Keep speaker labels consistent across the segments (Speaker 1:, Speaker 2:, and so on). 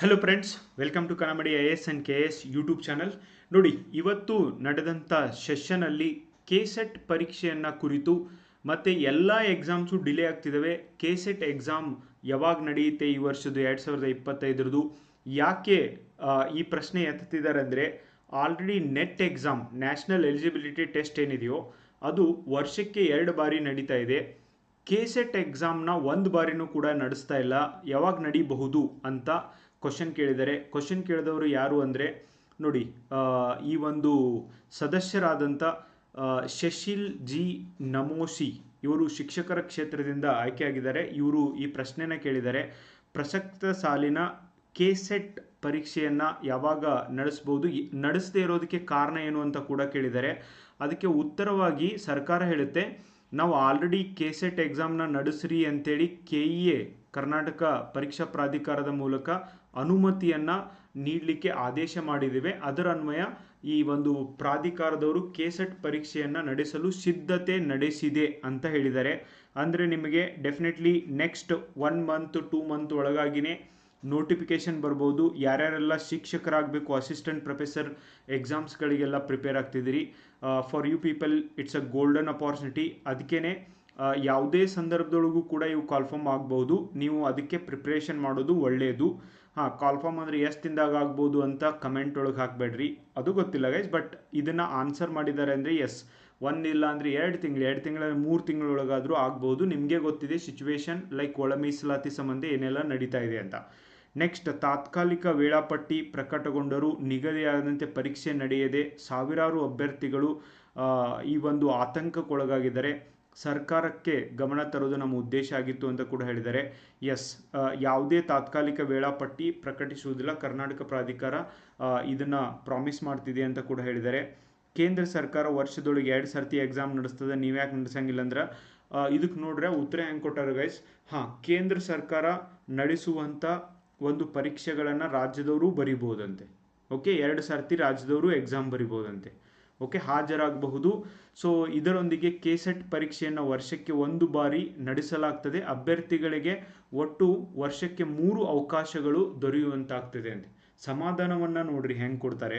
Speaker 1: Hello friends welcome to Kannamadi I S and K S YouTube channel ನೋಡಿ, ಇವತ್ತು ನಡೆದಂಥ ಸೆಷನಲ್ಲಿ K SET ಪರೀಕ್ಷೆಯನ್ನು ಕುರಿತು ಮತ್ತು ಎಲ್ಲ ಎಕ್ಸಾಮ್ಸು ಡಿಲೇ ಆಗ್ತಿದ್ದಾವೆ ಕೆ ಸೆಟ್ ಎಕ್ಸಾಮ್ ಯಾವಾಗ ನಡೆಯುತ್ತೆ ಈ ವರ್ಷದ್ದು ಎರಡು ಸಾವಿರದ ಇಪ್ಪತ್ತೈದರದು ಯಾಕೆ ಈ ಪ್ರಶ್ನೆ ಎತ್ತುತ್ತಿದ್ದಾರೆ ಅಂದರೆ already NET exam national eligibility test ಏನಿದೆಯೋ, ಅದು ವರ್ಷಕ್ಕೆ ಎರಡು ಬಾರಿ ನಡೀತಾ ಇದೆ. ಕೆ ಸೆಟ್ ಎಕ್ಸಾಮ್ನ ಒಂದು ಬಾರಿನೂ ಕೂಡ ನಡೆಸ್ತಾ ಇಲ್ಲ. ಯಾವಾಗ ನಡೀಬಹುದು ಅಂತ ಕ್ವಶನ್ ಕೇಳಿದ್ದಾರೆ ಕ್ವಶನ್ ಕೇಳಿದವರು ಯಾರು ಅಂದರೆ, ನೋಡಿ ಈ ಒಂದು ಸದಸ್ಯರಾದಂಥ ಶಶಿಲ್ ಜಿ ನಮೋಸಿ ಇವರು ಶಿಕ್ಷಕರ ಕ್ಷೇತ್ರದಿಂದ ಆಯ್ಕೆಯಾಗಿದ್ದಾರೆ. ಇವರು ಈ ಪ್ರಶ್ನೆನ ಕೇಳಿದ್ದಾರೆ ಪ್ರಸಕ್ತ ಸಾಲಿನ ಕೆ ಸೆಟ್ ಪರೀಕ್ಷೆಯನ್ನು ಯಾವಾಗ ನಡೆಸ್ಬೋದು ನಡೆಸದೇ ಇರೋದಕ್ಕೆ ಕಾರಣ ಏನು ಅಂತ ಕೂಡ ಕೇಳಿದ್ದಾರೆ ಅದಕ್ಕೆ ಉತ್ತರವಾಗಿ ಸರ್ಕಾರ ಹೇಳುತ್ತೆ, ನಾವು ಆಲ್ರೆಡಿ ಕೆ ಸೆಟ್ ಎಕ್ಸಾಮ್ನ ನಡೆಸ್ರಿ ಅಂತೇಳಿ ಕೆ ಇ ಎ ಕರ್ನಾಟಕ ಪರೀಕ್ಷಾ ಪ್ರಾಧಿಕಾರದ ಮೂಲಕ ಅನುಮತಿಯನ್ನು ನೀಡಲಿಕ್ಕೆ ಆದೇಶ ಮಾಡಿದ್ದೇವೆ. ಅದರ ಅನ್ವಯ ಈ ಒಂದು ಪ್ರಾಧಿಕಾರದವರು ಕೆಸೆಟ್ ಪರೀಕ್ಷೆಯನ್ನು ನಡೆಸಲು ಸಿದ್ಧತೆ ನಡೆಸಿದೆ ಅಂತ ಹೇಳಿದ್ದಾರೆ. ಅಂದರೆ ನಿಮಗೆ definitely next one month two month ಒಳಗಾಗಿನೇ notification ಬರ್ಬೋದು. ಯಾರ್ಯಾರೆಲ್ಲ ಶಿಕ್ಷಕರಾಗಬೇಕು ಅಸಿಸ್ಟೆಂಟ್ ಪ್ರೊಫೆಸರ್ ಎಕ್ಸಾಮ್ಸ್ಗಳಿಗೆಲ್ಲ prepare ಆಗ್ತಿದ್ದೀರಿ. For you people it's a golden opportunity ಅದಕ್ಕೇ ಯಾವುದೇ ಸಂದರ್ಭದೊಳಗೂ ಕೂಡ ಇವು ಕಾಲ್ಫಾರ್ಮ್ ಆಗ್ಬೋದು. ನೀವು ಅದಕ್ಕೆ ಪ್ರಿಪ್ರೇಷನ್ ಮಾಡೋದು ಒಳ್ಳೆಯದು ಹಾಂ ಕಾಲ್ಫಾರ್ಮ್ ಅಂದರೆ ಎಷ್ಟು ದಿನದಾಗ ಆಗ್ಬೋದು ಅಂತ ಕಮೆಂಟ್ ಒಳಗೆ ಹಾಕಬೇಡ್ರಿ. ಅದು ಗೊತ್ತಿಲ್ಲ ಗೈಸ್ ಬಟ್ ಇದನ್ನು ಆನ್ಸರ್ ಮಾಡಿದ್ದಾರೆ ಅಂದರೆ ಎಸ್ ಒನ್ ಇಲ್ಲ ಅಂದರೆ ಎರಡು ತಿಂಗಳು, ಎರಡು ತಿಂಗಳ ಮೂರು ತಿಂಗಳೊಳಗಾದರೂ ಆಗ್ಬೋದು. ನಿಮಗೆ ಗೊತ್ತಿದೆ ಸಿಚುವೇಶನ್ ಲೈಕ್ ಒಳ ಮೀಸಲಾತಿ ಸಂಬಂಧ ಏನೆಲ್ಲ ನಡೀತಾ ಇದೆ ಅಂತ. ನೆಕ್ಸ್ಟ್ ತಾತ್ಕಾಲಿಕ ವೇಳಾಪಟ್ಟಿ ಪ್ರಕಟಗೊಂಡರೂ ನಿಗದಿಯಾದಂತೆ ಪರೀಕ್ಷೆ ನಡೆಯದೆ ಸಾವಿರಾರು ಅಭ್ಯರ್ಥಿಗಳು ಈ ಒಂದು ಆತಂಕಕ್ಕೊಳಗಾಗಿದ್ದಾರೆ. ಸರ್ಕಾರಕ್ಕೆ ಗಮನ ತರೋದು ನಮ್ಮ ಉದ್ದೇಶ ಆಗಿತ್ತು ಅಂತ ಕೂಡ ಹೇಳಿದ್ದಾರೆ. ಎಸ್ ಯಾವುದೇ ತಾತ್ಕಾಲಿಕ ವೇಳಾಪಟ್ಟಿ ಪ್ರಕಟಿಸುವುದಿಲ್ಲ. ಕರ್ನಾಟಕ ಪ್ರಾಧಿಕಾರ ಇದನ್ನು ಪ್ರಾಮಿಸ್ ಮಾಡ್ತಿದೆ ಅಂತ ಕೂಡ ಹೇಳಿದ್ದಾರೆ. ಕೇಂದ್ರ ಸರ್ಕಾರ ವರ್ಷದೊಳಗೆ ಎರಡು ಸರ್ತಿ ಎಕ್ಸಾಮ್ ನಡೆಸ್ತದೆ. ನೀವು ಯಾಕೆ ನಡೆಸಂಗಿಲ್ಲ ಅಂದ್ರೆ ಇದಕ್ಕೆ ನೋಡ್ರೆ ಉತ್ತರ ಹೆಂಗೆ ಕೊಟ್ಟಾರ ಗೈಸ್ ಹಾಂ, ಕೇಂದ್ರ ಸರ್ಕಾರ ನಡೆಸುವಂಥ ಒಂದು ಪರೀಕ್ಷೆಗಳನ್ನು ರಾಜ್ಯದವರು ಬರಿಬೋದಂತೆ. ಓಕೆ ಎರಡು ಸರ್ತಿ ರಾಜ್ಯದವರು ಎಕ್ಸಾಮ್ ಬರಿಬೋದಂತೆ. ಓಕೆ, ಹಾಜರಾಗಬಹುದು. ಸೊ ಇದರೊಂದಿಗೆ ಕೆ ಸೆಟ್ ಪರೀಕ್ಷೆಯನ್ನು ವರ್ಷಕ್ಕೆ ಒಂದು ಬಾರಿ ನಡೆಸಲಾಗ್ತದೆ. ಅಭ್ಯರ್ಥಿಗಳಿಗೆ ಒಟ್ಟು ವರ್ಷಕ್ಕೆ ಮೂರು ಅವಕಾಶಗಳು ದೊರೆಯುವಂತಾಗ್ತದೆ ಅಂತ. ಸಮಾಧಾನವನ್ನು ನೋಡ್ರಿ ಹೆಂಗೆ ಕೊಡ್ತಾರೆ.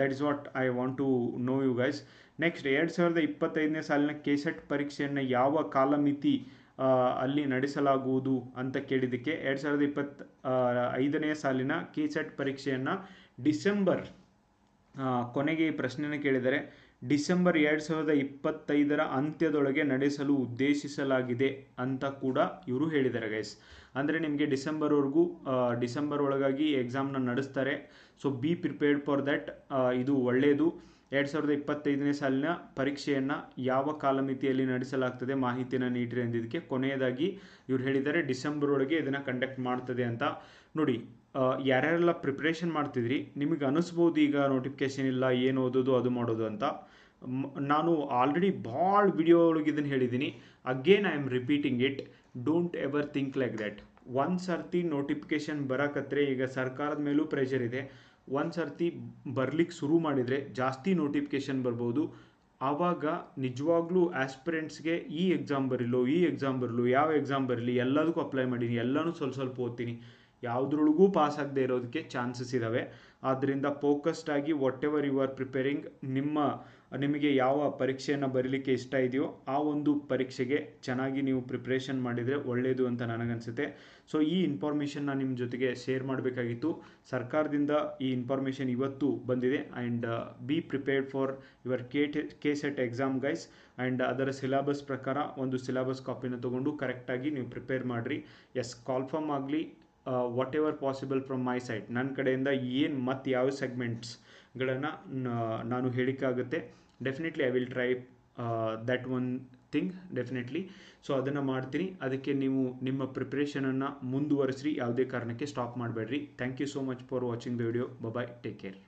Speaker 1: That is what I want to know you guys next ಎರಡು ಸಾವಿರದ ಇಪ್ಪತ್ತೈದನೇ ಸಾಲಿನ ಕೆ ಸೆಟ್ ಪರೀಕ್ಷೆಯನ್ನು ಯಾವ ಕಾಲಮಿತಿ ಅಲ್ಲಿ ನಡೆಸಲಾಗುವುದು ಅಂತ ಕೇಳಿದ್ದಕ್ಕೆ ಎರಡು ಸಾವಿರದ ಇಪ್ಪತ್ತ ಐದನೇ ಸಾಲಿನ ಕೆ ಸೆಟ್ ಪರೀಕ್ಷೆಯನ್ನು ಡಿಸೆಂಬರ್ ಕೊನೆಗೆ ಈ ಪ್ರಶ್ನೆಯನ್ನು ಕೇಳಿದರೆ, ಡಿಸೆಂಬರ್ ಎರಡು ಸಾವಿರದ ಇಪ್ಪತ್ತೈದರ ಅಂತ್ಯದೊಳಗೆ ನಡೆಸಲು ಉದ್ದೇಶಿಸಲಾಗಿದೆ ಅಂತ ಕೂಡ ಇವರು ಹೇಳಿದ್ದಾರೆ ಗೈಸ್ ಅಂದರೆ ನಿಮಗೆ ಡಿಸೆಂಬರ್ವರೆಗೂ ಡಿಸೆಂಬರ್ ಒಳಗಾಗಿ ಎಕ್ಸಾಮ್ನ ನಡೆಸ್ತಾರೆ. So be prepared for that ಇದು ಒಳ್ಳೆಯದು ಎರಡು ಸಾವಿರದ ಇಪ್ಪತ್ತೈದನೇ ಸಾಲಿನ ಪರೀಕ್ಷೆಯನ್ನು ಯಾವ ಕಾಲಮಿತಿಯಲ್ಲಿ ನಡೆಸಲಾಗ್ತದೆ ಮಾಹಿತಿಯನ್ನು ನೀಡಿರಿ ಅಂದಿದ್ದಕ್ಕೆ ಕೊನೆಯದಾಗಿ ಇವ್ರು ಹೇಳಿದ್ದಾರೆ, ಡಿಸೆಂಬರ್ ಒಳಗೆ ಇದನ್ನು ಕಂಡಕ್ಟ್ ಮಾಡ್ತದೆ ಅಂತ. ನೋಡಿ ಯಾರ್ಯಾರೆಲ್ಲ ಪ್ರಿಪ್ರೇಷನ್ ಮಾಡ್ತಿದ್ರಿ, ನಿಮಗೆ ಅನಿಸ್ಬೋದು ಈಗ ನೋಟಿಫಿಕೇಶನ್ ಇಲ್ಲ, ಏನು ಓದೋದು, ಅದು ಮಾಡೋದು ಅಂತ. ನಾನು ಆಲ್ರೆಡಿ ಭಾಳ ವಿಡಿಯೋ ಒಳಗೆ ಇದನ್ನು ಹೇಳಿದ್ದೀನಿ again I am repeating it don't ever think like that ಒಂದು ಸರ್ತಿ ನೋಟಿಫಿಕೇಶನ್ ಬರಕತ್ರೆ ಈಗ ಸರ್ಕಾರದ ಮೇಲೂ ಪ್ರೆಷರ್ ಇದೆ. ಒಂದು ಸರ್ತಿ ಬರ್ಲಿಕ್ಕೆ ಶುರು ಮಾಡಿದರೆ ಜಾಸ್ತಿ ನೋಟಿಫಿಕೇಶನ್ ಬರ್ಬೋದು. ಆವಾಗ ನಿಜವಾಗ್ಲೂ ಆಸ್ಪಿರೆಂಟ್ಸ್ಗೆ ಈ ಎಕ್ಸಾಮ್ ಬರಲು, ಈ ಎಕ್ಸಾಮ್ ಬರಲು, ಯಾವ ಎಕ್ಸಾಮ್ ಬರಲಿ, ಎಲ್ಲದಕ್ಕೂ ಅಪ್ಲೈ ಮಾಡೀನಿ, ಎಲ್ಲನೂ ಸ್ವಲ್ಪ ಸ್ವಲ್ಪ ಓದ್ತೀನಿ. ಯಾವುದ್ರೊಳಗೂ ಪಾಸ್ ಆಗದೆ ಇರೋದಕ್ಕೆ ಚಾನ್ಸಸ್ ಇದ್ದಾವೆ ಆದ್ದರಿಂದ ಫೋಕಸ್ಡ್ ಆಗಿ whatever you are preparing ನಿಮ್ಮ, ನಿಮಗೆ ಯಾವ ಪರೀಕ್ಷೆಯನ್ನು ಬರೀಲಿಕ್ಕೆ ಇಷ್ಟ ಇದೆಯೋ ಆ ಒಂದು ಪರೀಕ್ಷೆಗೆ ಚೆನ್ನಾಗಿ ನೀವು ಪ್ರಿಪ್ರೇಷನ್ ಮಾಡಿದರೆ ಒಳ್ಳೆಯದು ಅಂತ ನನಗನ್ಸುತ್ತೆ. ಸೊ ಈ ಇನ್ಫಾರ್ಮೇಷನ್ನ ನಿಮ್ಮ ಜೊತೆಗೆ ಶೇರ್ ಮಾಡಬೇಕಾಗಿತ್ತು. ಸರ್ಕಾರದಿಂದ ಈ ಇನ್ಫಾರ್ಮೇಷನ್ ಇವತ್ತು ಬಂದಿದೆ. And be prepared for your K K SET exam guys and ಅದರ ಸಿಲೆಬಸ್ ಪ್ರಕಾರ ಒಂದು ಸಿಲೆಬಸ್ ಕಾಪಿನ ತೊಗೊಂಡು ಕರೆಕ್ಟಾಗಿ ನೀವು ಪ್ರಿಪೇರ್ ಮಾಡಿರಿ. ಎಸ್ ಕಾಲ್ಫಾರ್ಮ್ ಆಗಲಿ. Whatever possible from my side ನನ್ನ ಕಡೆಯಿಂದ ಏನು ಮತ್ತು ಯಾವ ಸೆಗ್ಮೆಂಟ್ಸ್ಗಳನ್ನು ನಾನು ಹೇಳಿಕ್ಕಾಗುತ್ತೆ. Definitely I will try that one thing definitely so ಅದನ್ನು ಮಾಡ್ತೀನಿ. ಅದಕ್ಕೆ ನೀವು ನಿಮ್ಮ ಪ್ರಿಪ್ರೇಷನನ್ನು ಮುಂದುವರಿಸ್ರಿ. ಯಾವುದೇ ಕಾರಣಕ್ಕೆ ಸ್ಟಾಪ್ ಮಾಡಬೇಡ್ರಿ. Thank you so much for watching the video bye bye take care